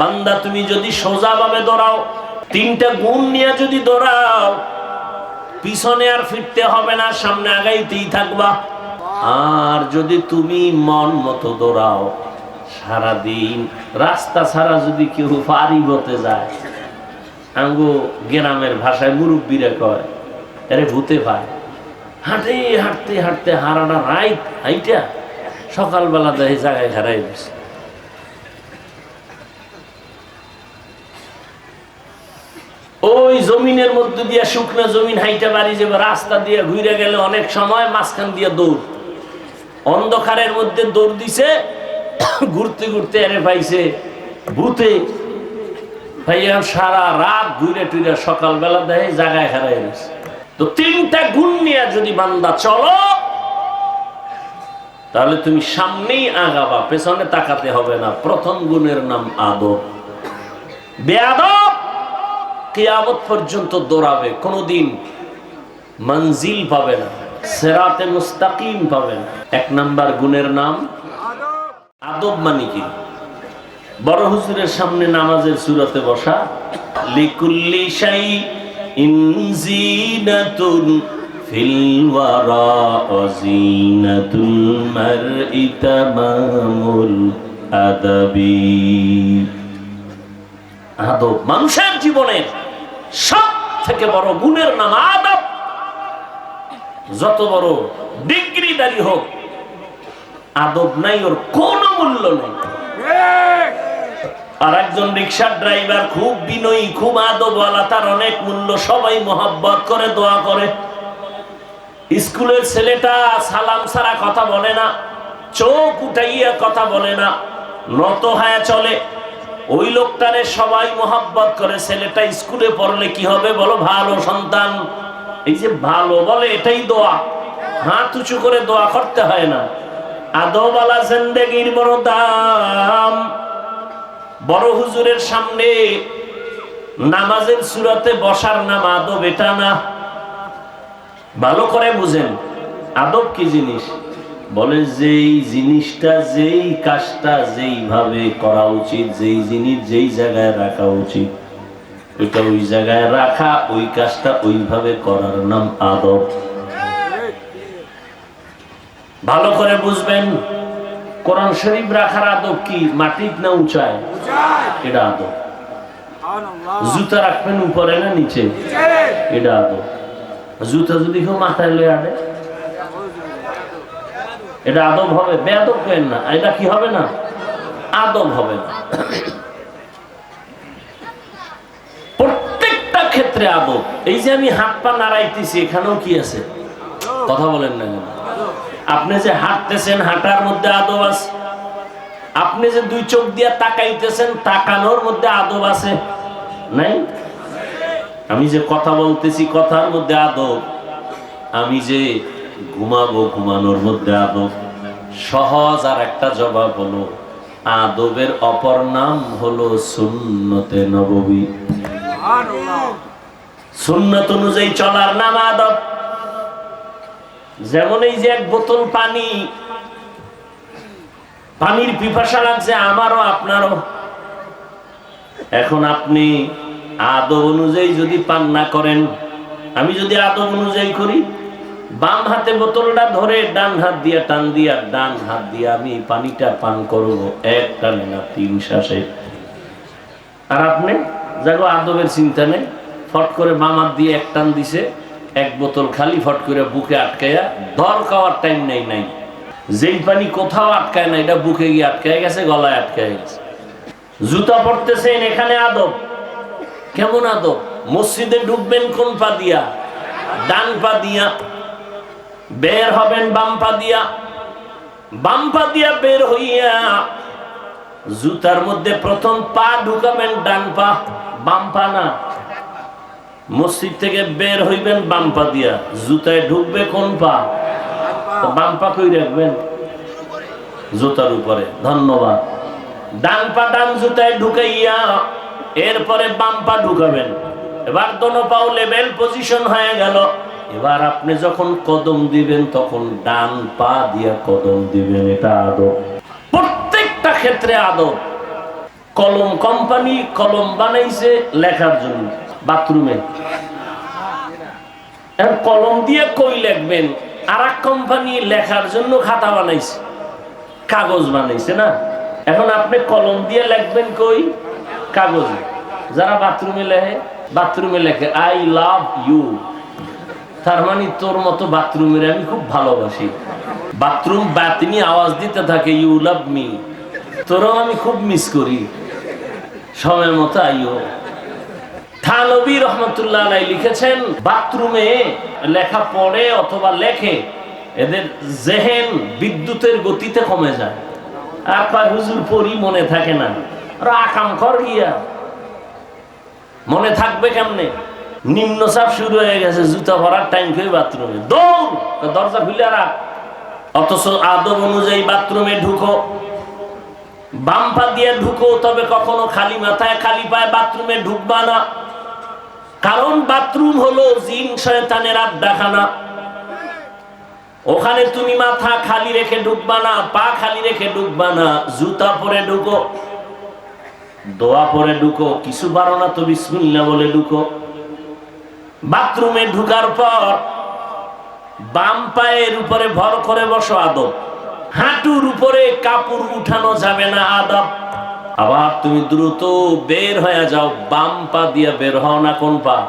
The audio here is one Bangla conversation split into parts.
বান্দা, তুমি যদি সোজাভাবে দৌড়াও, তিনটা গুণ নিয়ে যদি দৌড়াও, পিছনে আর ফিরতে হবে না, সামনে আগাইতেই থাকবা। আর যদি তুমি মন মতো দৌড়াও, সারাদিন রাস্তা ছাড়া যদি কেউ পারি হতে যায়, আঙ্গো গ্রামের ভাষায় মুরব্বীরা কয়, আরে ভূতে পায় হাঁটে হাঁটতে হাঁটতে হারাটা রাইট হাইটা? সকালবেলা দেখে জায়গায় হারাই দিচ্ছে ওই জমিনের মধ্যে দিয়ে শুকনো জমিন হাইটা বাড়ি যাবে, রাস্তা দিয়ে ঘুরে গেলে অনেক সময় মাঝখান দিয়ে দৌড়। অন্ধকারের মধ্যে দৌড় দিছে, ঘুরতে ঘুরতে এনে পাইছে ভূতে। ভাইয়া সারা রাত ঘুরে টুরে সকালবেলা দেয় জায়গায় হারাই গেছে তো তিনটা গুণ নিয়ে যদি বান্দা চলো, তাহলে তুমি সামনেই আগাবা, পেছনে তাকাতে হবে না। প্রথম গুণের নাম আদব। বেয়াদব কিয়ামত পর্যন্ত দৌড়াবে, কোনোদিন মঞ্জিল পাবে না, সেরাতে মুস্তাকিম পাবে না। এক নাম্বার গুণের নাম আদব মানে কি? বড় হুজুরের সামনে নামাজের সুরাতে বসা, লিকুল্লি শাই ইনজিনাতুন ফিল ওয়ারা ওয়াজিনাতুল মারই তামামুল আদাবি। আদব মানুষের জীবনের সব থেকে বড় গুণের নাম আদব। যত বড় ডিগ্রিদারি হোক, আদব নাই, ওর কোনো মূল্য নেই। আর একজন রিক্সার ড্রাইভার খুব বিনয়ী, খুব আদবওয়ালা, তার অনেক মূল্য, সবাই মোহাব্বত করে, দোয়া করে। স্কুলের ছেলেটা সালাম ছাড়া কথা বলে না, চোখ উঠাইয়া কথা বলে না নত হয়ে চলে। ওই লোকটারে সবাই মোহাব্বত করে, ছেলেটা স্কুলে পড়লে কি হবে বলো? ভালো সন্তান। এই যে ভালো বলে, এটাই দোয়া। হাত উঁচু করে দোয়া করতে হয় না। আদবালা জিন্দেগির বড় দাম। বড় হুজুরের সামনে নামাজের সুরাতে বসার নাম আদব এটা না। ভালো করে বুঝেন, আদব কি জিনিস? বলে যেই জিনিসটা যেই কাজটা যেইভাবে করা উচিত যেই জিনিস যেই জায়গায় রাখা উচিত ওইটা ওই জায়গায় রাখা ওই কাজটা ওইভাবে করার নাম আদব। ভালো করে বুঝবেন কোরআন শরীফ রাখার আদব কি? মাটির না উঁচায়? এটা আদব। জুতা রাখবেন উপরে না নিচে। এটা আদব। জুতা যদি কেউ মাথায় লয়ে আনে? এটা আদব হবে, বেয়াদব কেন না? এটা কি হবে না? আদব হবে না। প্রত্যেকটা ক্ষেত্রে আদব। এই যে আমি হাত পা নাড়াইতেছি, এখানেও কি আছে? কথা বলেন না কেন? আপনি যে হাঁটতেছেন, হাঁটার মধ্যে আদব আছে। আপনি যে দুই চোখ দিয়ে তাকাইতেছেন, তাকানোর মধ্যে আদব আছে? নাই? আমি যে কথা বলতেছি, কথার মধ্যে আদব। আমি যে ঘুমাবো, ঘুমানোর মধ্যে আদব সহজ আর একটা জবাব হলো, আদবের অপর নাম হলো সুন্নতে নববী। সুন্নত অনুযায়ী চলার নাম আদব। যেমন এই যে এক বোতল পানি, পানির পিপাসা লাগছে আমারও, আপনারও। এখন আপনি আদব অনুযায়ী যদি পান না করেন, আমি যদি আদব অনুযায়ী করি বাম হাতে বোতলটা ধরে, ডান হাত দিয়ে টান দিয়া, ডান হাত দিয়ে আমি পানিটা পান করব। এক টানে না, তিন শ্বাসে। আর আপনি? যাগো আদবের চিন্তা নেই। ফট করে বাম হাত দিয়ে এক টান দিছে। এক বোতল খালি ফট করে বুকে আটকাইয়া, ধর খাওয়ার টাইম নেই, নাই। যেই পানি কোথাও আটকায় না, এটা বুকে গিয়ে আটকায় গেছে, গলায় আটকায় গেছে। জুতা পড়তেছেন এখানে আদব। কেমন আদব? মসজিদে ঢুকবেন কোন পা দিয়া? ডান পা দিয়া। বের হবেন বাম্পা দিয়া। বাম পা দিয়া বের হইয়া জুতার মধ্যে প্রথম পা ঢুকাবেন, ডান পা। বাম পা না। মসজিদ থেকে বের হইবেন বাম পা দিয়া। জুতায় ঢুকবে কোন পা? তো বাম পা কই রাখবেন? জুতার উপরে। ধন্যবাদ। ডান পা ডান জুতায় ঢুকাইয়া এরপরে বাম্পা ঢুকাবেন। এবার দোনো পাও লেভেল পজিশন হয়ে গেল। এবার আপনি যখন কদম দিবেন, তখন ডান পা দিয়া কদম দিবেন। এটা আদব। প্রত্যেকটা ক্ষেত্রে আদব। কলম কোম্পানি কলম বানাইছে লেখার জন্য, বাথরুমে। কলম দিয়ে কই লিখবেন? আর এক কোম্পানি লেখার জন্য খাতা বানাইছে, কাগজ বানাইছে না? এখন আপনি কলম দিয়ে লিখবেন কই? কাগজে। যারা বাথরুমে লেখে বাথরুমে লেখে আই লাভ ইউ তার মানে তোর মতো বাথরুমের আমি খুব ভালোবাসি। বাথরুম বাতিনি আওয়াজ দিতে থাকে ইউ লাভ মি তোরও আমি খুব মিস করি। সময় মতো আইও। থানবী রহমতুল্লাহ আলাই লিখেছেন, বাথরুমে লেখা পড়ে অথবা লেখে, এদের জেহেন বিদ্যুতের গতিতে কমে যায়। আর কয়, হুজুর, পড়ি, মনে থাকে না। ওরা আকাম কর গিয়া। মনে থাকবে কেমনে? নিম্ন চাপ শুরু হয়ে গেছে, জুতা ভরার টাইম খেয়ে বাথরুমে দৌড়! দরজা খুলে রাখ অথচ আদব অনুযায়ী বাথরুমে ঢুকো। বাম পা দিয়ে ঢুকো, তবে কখনো খালি মাথায় খালি পায়ে বাথরুমে ঢুকবা না। কারণ বাথরুম হলো জিন শয়তানের আড্ডাখানা। ওখানে তুমি মাথা খালি রেখে ঢুকবা না, পা খালি রেখে ঢুকবা না, জুতা পরে ঢুকো, দোয়া পরে ঢুকো, কিছু পারো না তো বিসমিল্লা বলে ঢুকো। বাথরুমে ঢুকার পর বাম পায়ের উপরে ভর করে বসো আদব। হাঁটুর উপরে কাপড় উঠানো যাবে না আদব। আবার তুমি দ্রুত বের হয়ে যাও, বাম পা দিয়ে বের হও না কোন পা?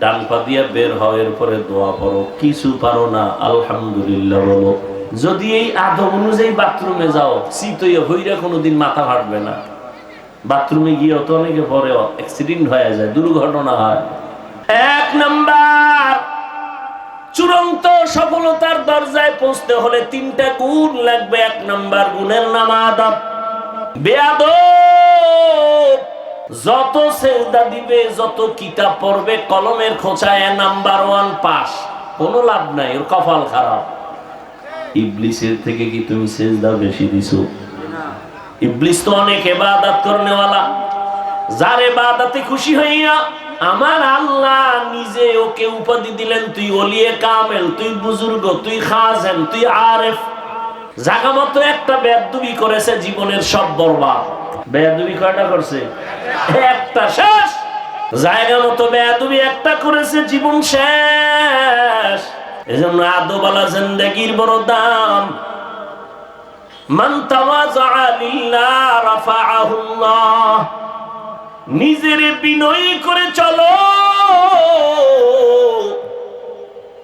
ডান পা দিয়ে বের হও এরপরে দোয়া করো। কিছু পারো না, আলহামদুলিল্লাহ বলো। যদি এই আদব অনুযায়ী বাথরুমে যাও, শীতইয়া হইরা কোনোদিন মাথা ফাটবে না। বাথরুমে গিয়ে তো অনেকে পরে অ্যাক্সিডেন্ট হয়ে যায়, দুর্ঘটনা হয়। এক নাম্বার। চূড়ান্ত সফলতার দরজায় পৌঁছতে হলে তিনটা গুণ লাগবে, এক নাম্বার গুণের নাম আদব। বেয়াদ যত সেজদা দিবে, যত কিতাব পড়বে, কলমের খোঁচায় নাম্বার ওয়ান পাস। কোনো লাভ নাই, ওর কপাল খারাপ। ইবলিসের থেকে কি তুমি সেজদা বেশি দিছো? ইবলিস তো অনেক এবাদাত করনেওয়ালা। যার এবাদাতে খুশি হইয়া আমার আল্লাহ নিজে ওকে উপাধি দিলেন, তুই অলিয়ে কামেল, তুই বুজুর্গ, তুই খাজেন, তুই আরেফ। জাগা মতো একটা বেদুবি করেছে জীবনের সব বরবাদ। বেদুবি কয়টা করছে? একটা শেষ। জায়গা মতো বেদুবি একটা করেছে, জীবন শেষ। এজন্য আদবালা জিন্দেগির বড় দাম। মান তাওয়াজা লিল্লাহ রাফাআহু আল্লাহ নিজের বিনয়ী করে চলো।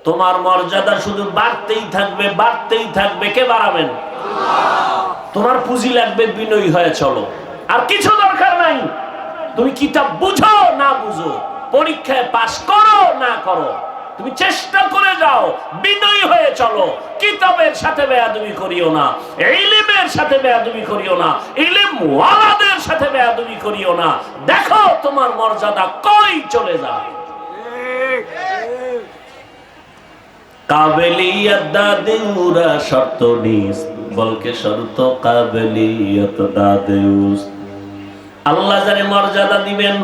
তোমার মর্যাদা শুধু বাড়তেই থাকবে বাড়তেই থাকবে। কে বাড়াবেন? তোমার পুঁজি লাগবে, বিনয়ী হয়ে চলো। আর কিছু দরকার নাই। তুমি কিতাব বুঝো না বুঝো, পরীক্ষায় পাশ করো না করো। তুমি চেষ্টা করে যাও, বিনয়ী হয়ে চলো। কিতাবের সাথে বেয়াদবি করিও না, ইলিমের সাথে বেয়াদবি করিও না ইলিম ওয়ালাদের সাথে বেয়াদবি করিও না। দেখো তোমার মর্যাদা কই চলে যায়। কাবেলিয়ত দাদেউরা শর্ত নিস, বলকে শর্ত কাবেলিয়ত দাদেউস আল্লাহ জানে মর্যাদা দিবেন।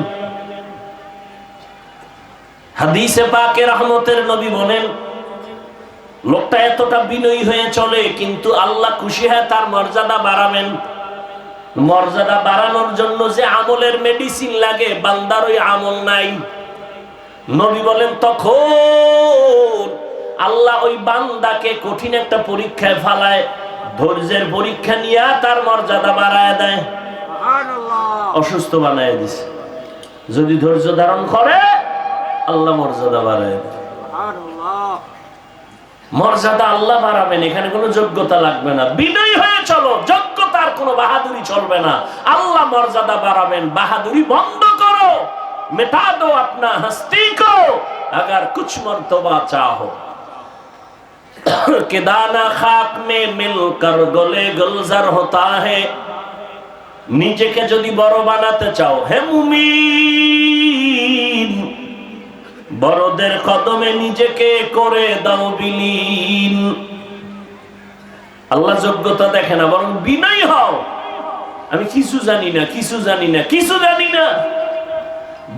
হাদিসে পাকে রহমতের নবী বলেন লোকটা এতটা বিনয়ী হয়ে চলে কিন্তু আল্লাহ খুশি হয় তার মর্যাদা বাড়াবেন। মর্যাদা বাড়ানোর জন্য যে আমলের মেডিসিন লাগে বান্দার ওই আমল নাই। নবী বলেন তখন আল্লাহ ওই বান্দাকে কঠিন একটা পরীক্ষায় ফালায় ধৈর্যের পরীক্ষা নিয়ে তার মর্যাদা বাড়ায় দেয়। অসুস্থ বানায় দিছে। যদি ধৈর্য ধারণ করে আল্লাহ মর্যাদা বাড়ায়। মর্যাদা আল্লাহ বাড়াবেন, এখানে কোনো যোগ্যতা লাগবে না। বিনয় হয়ে চলো, যোগ্যতার কোনো বাহাদুরি চলবে না। আল্লাহ মর্যাদা বাড়াবেন, বাহাদুরি বন্ধ করো। মেটা দো আপনা হস্তি কো, আগার কুছ মর্তবা চাহো কেদানা খাক মে মিল কর গলে গুলজার হতা হে। নিজেকে যদি বড় বানাতে চাও, হে মুমিন। বড়দের কদমে নিজেকে করে দাও বিলীন। আল্লাহ যোগ্যতা দেখে না, বরং বিনয় হও। আমি কিছু জানি না, কিছু জানি না, কিছু জানি না।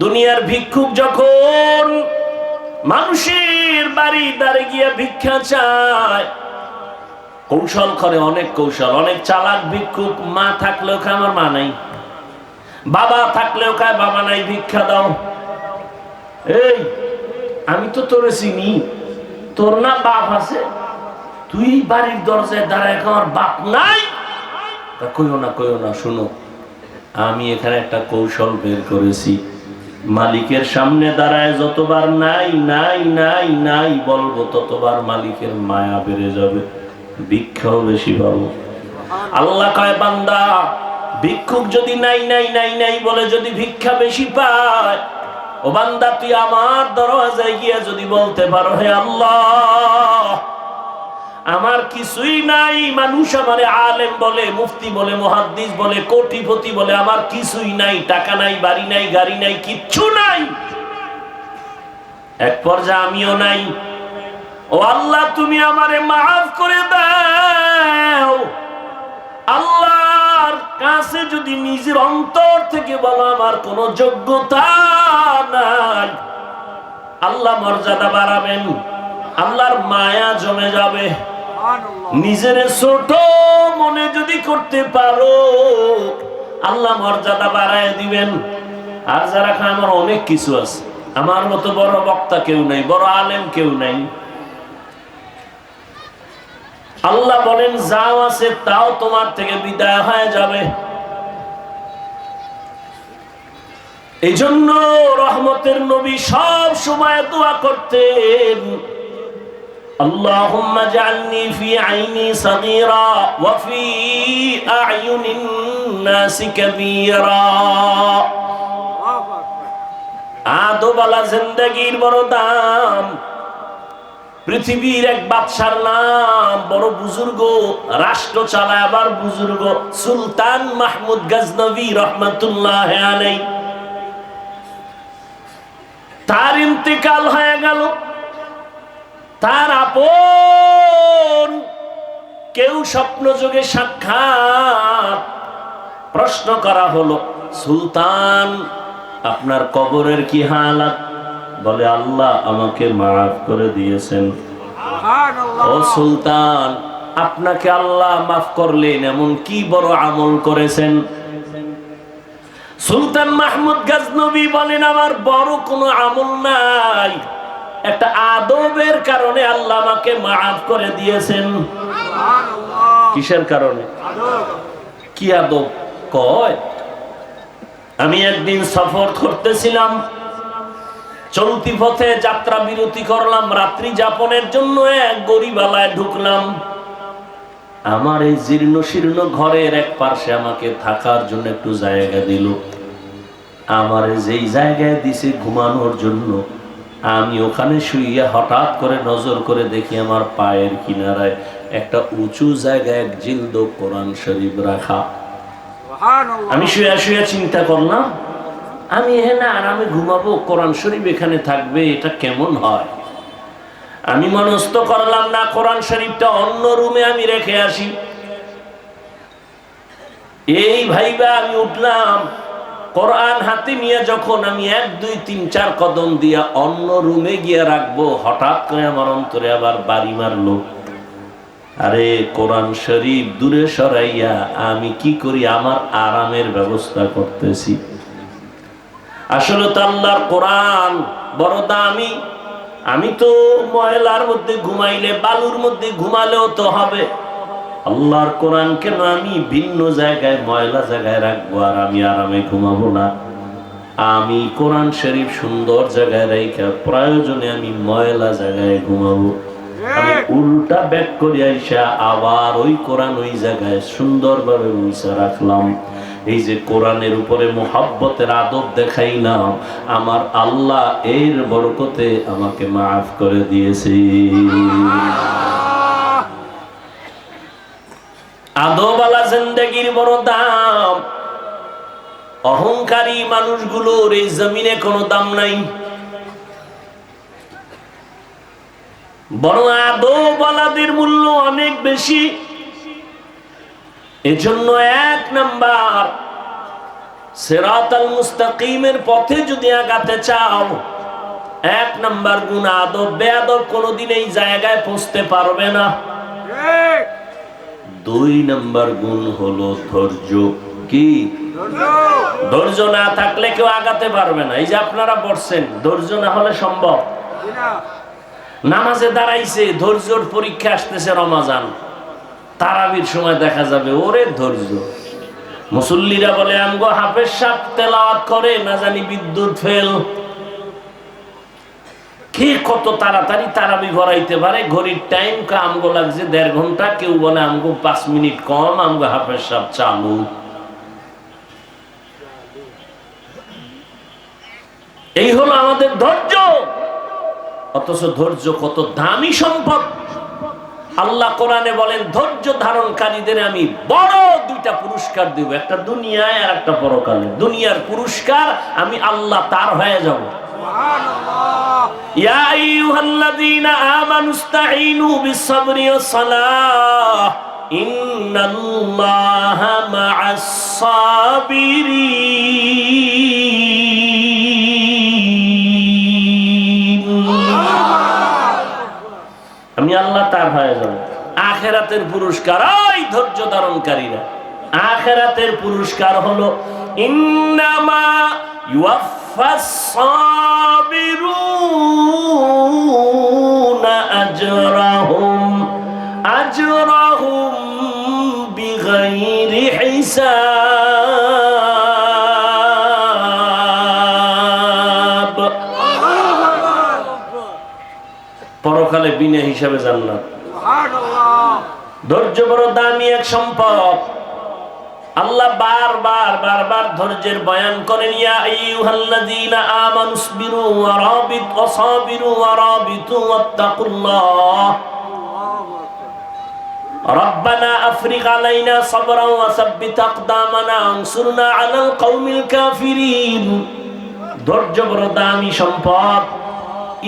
দুনিয়ার ভিক্ষুক যখন মানুষের বাড়ি দাঁড়ে গিয়া ভিক্ষা চায়, কৌশল করে অনেক কৌশল। অনেক চালাক ভিক্ষুক মা থাকলেও খায়, আমার মা নাই। বাবা থাকলেও খায়, বাবা নাই, ভিক্ষা দাও। এই আমি তো তোরে চিনি। তোর না বাপ আছে। তুই বাড়ির দরজায় দাঁড়ায় আমার বাপ নাই। কইও না কইও না, শুনো। আমি এখানে একটা কৌশল বের করেছি। মালিকের সামনে দাঁড়ায় যতবার নাই নাই নাই নাই বলব, ততবার মালিকের মায়া বেড়ে যাবে। ভিক্ষাও বেশি পাবো। আল্লাহ কয়, বান্দা, ভিক্ষুক যদি নাই নাই নাই নাই বলে যদি ভিক্ষা বেশি পায় ও বান্দা, তুই আমার দরওয়াজায় গিয়ে যদি বলতে পারো, হে আল্লাহ, আমার কিছুই নাই, মানুষ আমারে আলেম বলে, মুফতি বলে, মহাদ্দিস বলে, কোটিপতি বলে, আমার কিছুই নাই, টাকা নাই, বাড়ি নাই, গাড়ি নাই, কিচ্ছু নাই। এক পর্যায়ে আমিও নাই। ও আল্লাহ, তুমি আমারে মাফ করে দাও। আল্লাহর কাছে যদি নিজের অন্তর থেকে বলো আমার কোনো যোগ্যতা নাই। আল্লাহ মর্যাদা বাড়াবেন আল্লাহর মায়া জমে যাবে। নিজের ছোট মনে যদি করতে পারো আল্লাহ মর্যাদা বাড়ায় দিবেন। আর যারা আমার অনেক কিছু আছে। আমার মতো বড় বক্তা কেউ নাই বড় আলেম কেউ নাই। আল্লাহ বলেন যাও আছে তাও তোমার থেকে বিদায় হয়ে যাবে এই জন্য রহমতের নবী সব সময় দোয়া করতেন اللهم اجعلني في عيني صغيرا وفي أعين الناس كبيرا আদোবালা জিন্দগির বড় দাম পৃথিবীর এক বাদশার নাম, বড় বুজুর্গ, রাষ্ট্র চালায় আবার বুজুর্গ, সুলতান মাহমুদ গজনবী রহমতুল্লাহ তার ইন্তেকাল হয়ে গেল। তার আপন কেউ স্বপ্ন যোগে সাক্ষাৎ প্রশ্ন করা হলো, সুলতান, আপনার কবরের কি হালাত? বলে আল্লাহ আমাকে মাফ করে দিয়েছেন। ও সুলতান আপনাকে আল্লাহ মাফ করলেন এমন কি বড় আমল করেছেন? সুলতান মাহমুদ গাজনবী বলেন আমার বড় কোনো আমল নাই। একটা আদবের কারণে আল্লাহ আমাকে মাফ করে দিয়েছেন। কিসের কারণে? কি আদব? কয় আমি একদিন সফর করতেছিলাম চলতি পথে যাত্রা বিরতি করলাম রাত্রি যাপনের জন্য এক গরিবালায় ঢুকলাম। আমার এই জীর্ণ শীর্ণ ঘরের এক পাশে আমাকে থাকার জন্য একটু জায়গা দিল। আমার যেই জায়গায় দিছে ঘুমানোর জন্য আমি ওখানে শুইয়া হঠাৎ করে নজর করে দেখি আমার পায়ের কিনারায় একটা উঁচু জায়গায় এক জিন্দ কোরআন শরীফ রাখা। আমি শুয়ে শুয়ে চিন্তা করলাম আমি এখানে আরামে ঘুমাবো, কোরআন শরীফ এখানে থাকবে, এটা কেমন হয়? আমি মনস্থ করলাম না, কোরআন শরীফটা অন্য রুমে আমি রেখে আসি। এই ভাইবা আমি উঠলাম, কোরআন হাতে নিয়ে যখন আমি এক, দুই, তিন, চার কদম দিয়া অন্য রুমে গিয়ে রাখব, হঠাৎ করে আমার অন্তরে আবার বাড়ি মারলো। আরে, কোরআন শরীফ দূরে সরাইয়া আমি কি করি, আমার আরামের ব্যবস্থা করতেছি। আসলে তো আল্লাহর কোরআন বড় দামি। আমি তো ময়লার মধ্যে ঘুমাইলে, বালুর মধ্যে ঘুমালেও তো হবে। আল্লাহর কোরআন কেন আমি ভিন্ন জায়গায়, ময়লা জায়গায় রাখব আর আমি আরামে ঘুমাবো না? আমি কোরআন শরীফ সুন্দর জায়গায় রেখে প্রয়োজনে আমি ময়লা জায়গায় ঘুমাবো। আমি উল্টা ব্যাক করে আইসা আবার ওই কোরআন ওই জায়গায় সুন্দরভাবে মুইসা রাখলাম। এই যে কোরআনের উপরে মোহাব্বতের আদব দেখাইলাম, আমার আল্লাহ এর বরকতে আমাকে মাফ করে দিয়েছে। আদবালা জিন্দগির বড় দাম। অহংকারী মানুষগুলোর এই জমিনে কোনো দাম নাই। বড় আদবালাদের মূল্য অনেক বেশি। এজন্য এক নাম্বার সেরাতাল মুস্তাকিমের পথে যদি আগাতে চাও এক নাম্বার গুণ আদব বেয়াদব কোনোদিন এই জায়গায় পৌঁছতে পারবে না। দুই নাম্বার গুণ হলো ধৈর্য। কি? ধৈর্য না থাকলে কেউ আগাতে পারবে না। এই যে আপনারা পড়ছেন ধৈর্য না হলে সম্ভব? নামাজে দাঁড়াইছে ধৈর্যর পরীক্ষা আসতেছে রমাজান। তারাবির সময় দেখা যাবে, ওরে ধৈর্য। মুসল্লিরা বলে, আমগো হাফেজ সাপ তেলাওয়াত করে, না জানি বিদ্যুৎ ফেল। কে কত তাড়াতাড়ি তারাবি ভরাইতে পারে, ঘড়ির টাইম আমগো লাগছে দেড় ঘণ্টা, কেউ বলে, আমগো পাঁচ মিনিট কম, আমগো হাফেজ সাপ চালু। এই হলো আমাদের ধৈর্য। অথচ ধৈর্য কত দামি সম্পদ। আল্লাহ কোরআনে বলেন, ধৈর্য ধারণকারীদের আমি বড় দুইটা পুরস্কার দেব, একটা দুনিয়ায় আর একটা পরকালে। দুনিয়ার পুরস্কার আমি আল্লাহ তার হয়ে যাব। ইয়া আমি আল্লাহ তার হয়ে যাব। আখেরাতের পুরস্কার, ওই ধৈর্য ধারণকারীরা। আখেরাতের পুরস্কার হলো, ইন্নামা ইউয়াফাস সাবিরুনা আজরাহুম আজরাহুম বিগাইরি হিসাব। হিসাবে জান্নাত ধৈর্য বড় দামি এক সম্পদ আল্লাহ বারবার বারবার ধৈর্যের বয়ান করেন ইয়া আইয়ুহাল্লাযীনা আমানুসবিরু ওয়া রাবিত ওয়া সাবিরু ওয়া রাবিতু ওয়াত্তাকুল্লাহ ربنا أفرغ علينا صبرا وثبت أقدامنا وانصرنا على القوم الكافرين ধৈর্য বড় দামি সম্পদ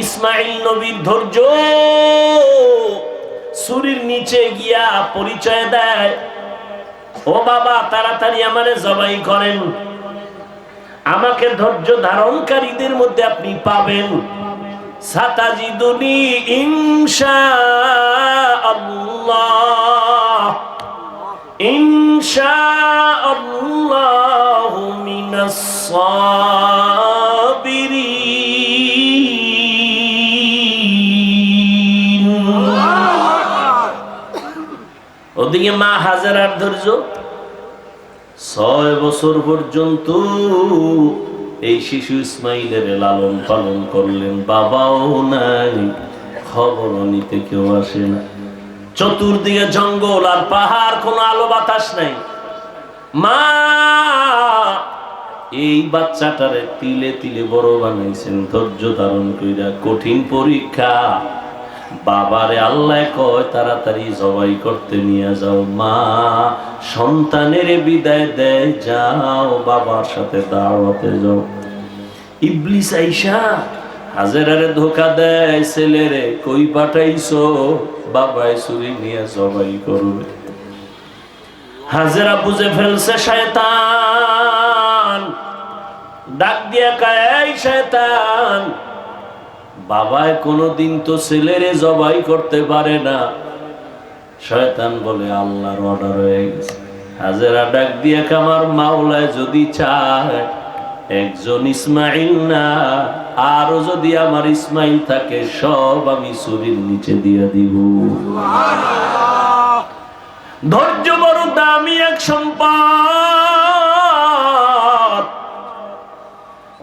ইসমাইল নবীর ধৈর্য সুরির নিচে গিয়া পরিচয় দেয়। ও বাবা, তাড়াতাড়ি আমারে জবাই করেন। আমাকে ধৈর্য ধারণকারীদের মধ্যে আপনি পাবেন। সাতাজিদুনি ইনশা আল্লাহ ইনশা আল্লাহ মিনাস সাবিরিন ওদিকে মা হাজার হাজারার ধৈর্য। ছয় বছর পর্যন্ত এই শিশু ইসমাইলের লালন পালন করলেন, বাবাও নাই খবর নিতে কেউ আসে না। চতুর্দিকে জঙ্গল আর পাহাড়, কোনো আলো বাতাস নাই। মা, এই বাচ্চাটারে তিলে তিলে বড় বানাইছেন, ধৈর্য ধারণ কইরা কঠিন পরীক্ষা। বাবারে আল্লাহ কয়, তাড়াতাড়ি জবাই করতে নিয়ে যাও মা। সন্তানের বিদায় দেয়, যাও বাবার সাথে দাওয়াতে যাও। ইবলিস আইসা হাজারারে ধোকা দেয়, ছেলেরে কই পাঠাইছো? বাবাই চুরি নিয়ে জবাই করবে। হাজারা বুঝে ফেলছে, শয়তান। ডাক দিয়া কায়, "এই শয়তান বাবায় কোনোদিন তো ছেলেরে জবাই করতে পারে না। শয়তান বলে আল্লাহর অর্ডার হয়ে গেছে। হাজেরা ডাক দিয়ে আমার মাওলায় যদি চায় একজন ইসমাইল না আরও যদি আমার ইসমাইল থাকে সব আমি চুরির নিচে দিয়ে দিব। ধৈর্য বড় দামি এক সম্পদ।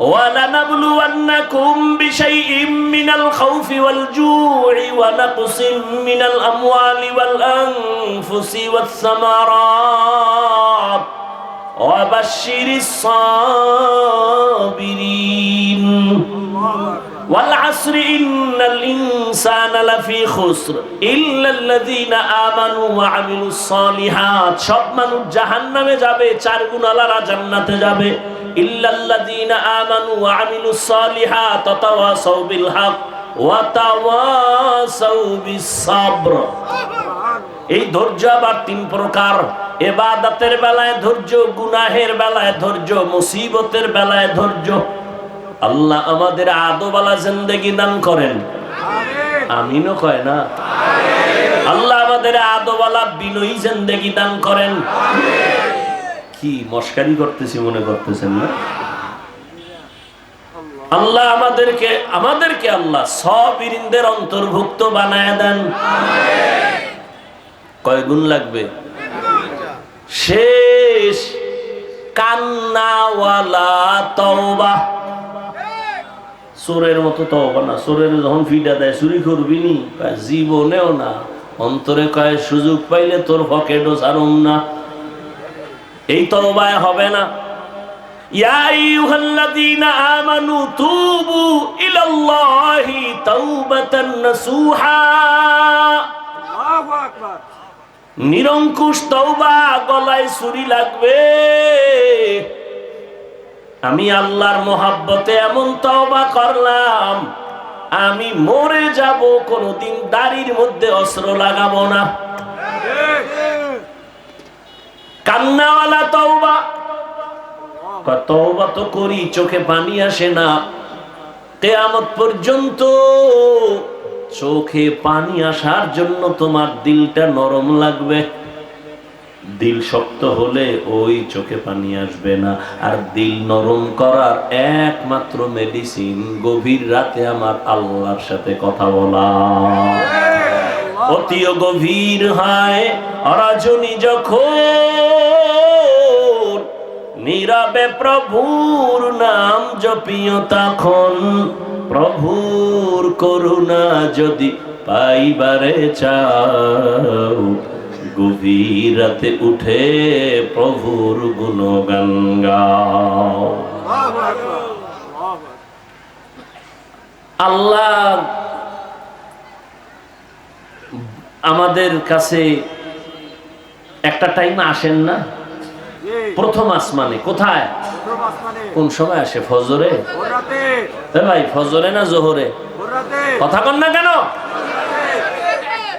ولنبلونكم بشيء من الخوف والجوع ونقص من الأموال والأنفس والثمرات وبشر الصابرين والعصر إن الإنسان لفي خسر إلا الذين آمنوا وعملوا الصالحات সব মানুষ জাহান্নামে যাবে চার গুণ আলারা জান্নাতে যাবে ইল্লাল্লাযীনা আমানু ওয়া আমিলুস সালিহাত তাওয়াসাউ বিল হক ওয়া তাওয়াসাউ বিস সাবর এই ধৈর্য আবার তিন প্রকার। এবাদাতের বেলায় ধৈর্য গুনাহের বেলায় ধৈর্য মুসিবতের বেলায় ধৈর্য। আল্লাহ আমাদের আদোবালা জিন্দেগি দান করেন। আমিনও কয় না? আল্লাহ আমাদের আদোবালা বিনয়ী জিন্দেগি দান করেন। কি মস্কারি করতেছি মনে করতেছেন না? আল্লাহ আমাদেরকে আমাদেরকে আল্লাহ সব ইরিনদের অন্তর্ভুক্ত বানায় দেন। কয় গুণ লাগবে? শেষ। কান্নাওয়ালা তওবা। চোরের মতো তওবা না, চোরের যখন ফিডা দেয়, চুরি করবি নি? জীবনেও না। অন্তরে কয়, সুযোগ পাইলে তোর পকেটও ছাড়ুম না। এই তওবায় হবে না। ইয়া আইয়ুহাল্লাযীনা আমানু তুবু ইলাল্লাহি তাওবাতান নাসুহা। আল্লাহু আকবার। নিরঙ্কুশ তওবা গলায় ছুরি লাগবে। আমি আল্লাহর মোহাব্বতে এমন তওবা করলাম আমি মরে যাব কোনোদিন দাড়ির মধ্যে অস্ত্র লাগাবো না। কান্নাওয়ালা তওবা। তওবা তো করি, চোখে পানি আসে না। কেয়ামত পর্যন্ত চোখে পানি আসার জন্য তোমার দিলটা নরম লাগবে। দিল শক্ত হলে ওই চোখে পানি আসবে না। আর দিল নরম করার একমাত্র মেডিসিন গভীর রাতে আমার আল্লাহর সাথে কথা বলা। অতিও গভীর হয় অরাজনী যখন নীরবে প্রভুর নাম জপিও তখন প্রভুর করুণা যদি পাইবারে চাও গভীর রাতে উঠে প্রভুর আল্লাহু আকবার আল্লাহ আমাদের কাছে একটা টাইম আসেন না? প্রথম আসমানে কোথায়? কোন সময় আসে? ফজরে? ভাই ফজরে না জোহরে? কথা কন না কেন?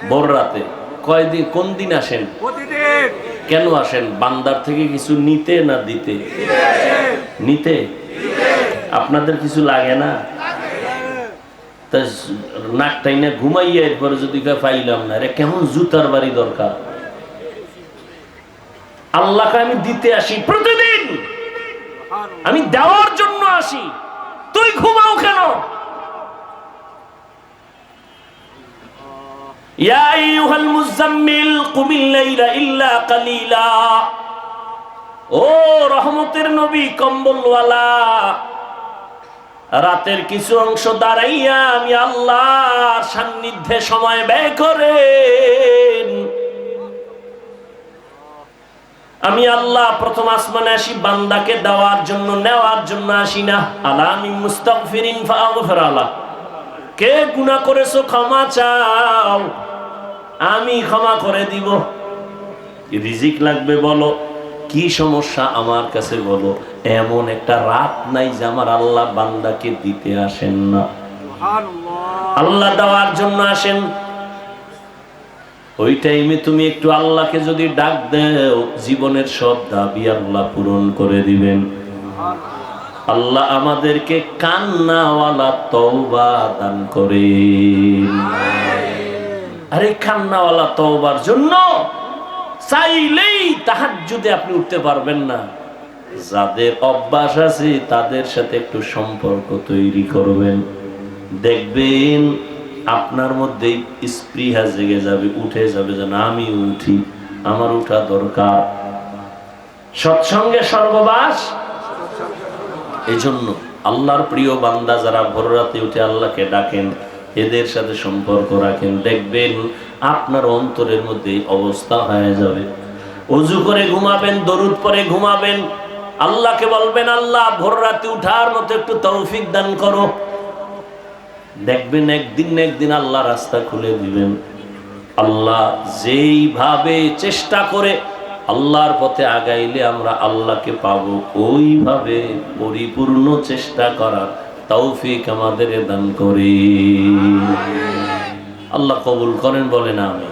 ভোর রাতে কয়দিন কোন দিন আসেন? কেন আসেন? বান্দার থেকে কিছু নিতে না দিতে? নিতে। আপনাদের কিছু লাগে না? তা নাক টাইনে ঘুমাইয়া এরপরে যদি পাইলাম না। রে কেমন জুতার বাড়ি দরকার? আল্লাহকে আমি দিতে আসি প্রতিদিন। আমি দেওয়ার জন্য আসি। তুই ঘুমাও কেন? ও রহমতের নবী, কম্বলওয়ালা। রাতের কিছু অংশ দাঁড়াইয়া আমি আল্লাহর সান্নিধ্যে সময় ব্যয় করেন। আমি আল্লাহ প্রথম আসমানে আসি বান্দাকে দেওয়ার জন্য নেওয়ার জন্য আসি না। আলা আমি মুস্তাগফিরিন ফাগফির আলা। কে গুনাহ করেছ ক্ষমা চাও। আমি ক্ষমা করে দিব। রিজিক লাগবে বলো? কি সমস্যা আমার কাছে বলো? এমন একটা রাত নাই যে আমার আল্লাহ বান্দাকে দিতে আসেন না। আল্লাহ দেওয়ার জন্য আসেন। ওই টাইমে তুমি একটু আল্লাহকে যদি ডাক দেও, জীবনের সব দাবি আল্লাহ পূরণ করে দিবেন। আল্লাহ আমাদেরকে কান্নাওয়ালা তওবা দান করে আরে কান্নাওয়ালা তওবার জন্য চাইলেই তাহার তাহাজ্জুদে আপনি উঠতে পারবেন না। যাদের অভ্যাস আছে, তাদের সাথে একটু সম্পর্ক তৈরি করবেন। দেখবেন আপনার মধ্যে স্পৃহা জেগে যাবে, উঠে যাবে যে না আমি উঠি, আমার উঠা দরকার। সৎসঙ্গে সর্ববাস এই জন্য আল্লাহর প্রিয় বান্দা যারা ভোর রাতে উঠে আল্লাহকে ডাকেন, এদের সাথে সম্পর্ক রাখেন। দেখবেন আপনার অন্তরের মধ্যে অবস্থা হয়ে যাবে। অজু করে ঘুমাবেন, দরুদ পরে ঘুমাবেন, আল্লাহকে বলবেন, আল্লাহ, ভোর রাতে উঠার মতো একটু তৌফিক দান করো। দেখবেন একদিন একদিন আল্লাহ রাস্তা খুলে দিবেন। আল্লাহ যেইভাবে চেষ্টা করে আল্লাহর পথে আগাইলে আমরা আল্লাহকে পাব। ওইভাবে পরিপূর্ণ চেষ্টা করার তৌফিক আমাদের দান করি। আল্লাহ কবুল করেন বলেন আমি